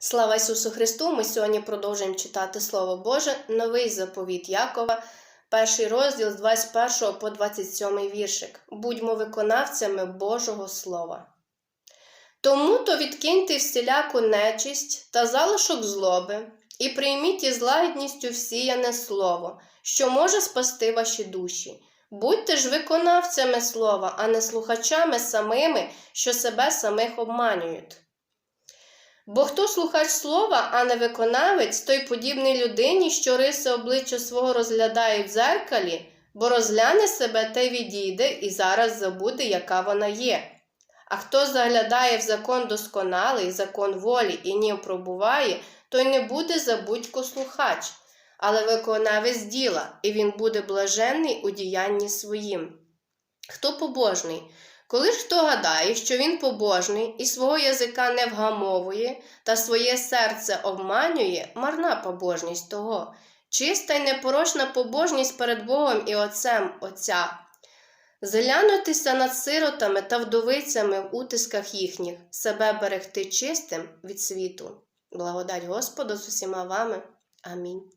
Слава Ісусу Христу! Ми сьогодні продовжуємо читати Слово Боже, новий заповіт Якова, перший розділ з 21 по 27 віршик. Будьмо виконавцями Божого Слова. Тому то відкиньте всіляку нечисть та залишок злоби, і прийміть із лагідністю всіяне слово, що може спасти ваші душі. Будьте ж виконавцями слова, а не слухачами самими, що себе самих обманюють. Бо хто слухач слова, а не виконавець, той подібний людині, що риси обличчя свого розглядає в дзеркалі, бо розгляне себе та відійде і зараз забуде, яка вона є. А хто заглядає в закон досконалий, закон волі і нім пробуває, той не буде забудько слухач, але виконавець діла, і він буде блаженний у діянні своїм. Хто побожний? Коли ж хто гадає, що він побожний і свого язика не вгамовує, та своє серце обманює, марна побожність того, чиста й непорочна побожність перед Богом і Отцем Отця. Зглянутися над сиротами та вдовицями в утисках їхніх, себе берегти чистим від світу. Благодать Господу з усіма вами. Амінь.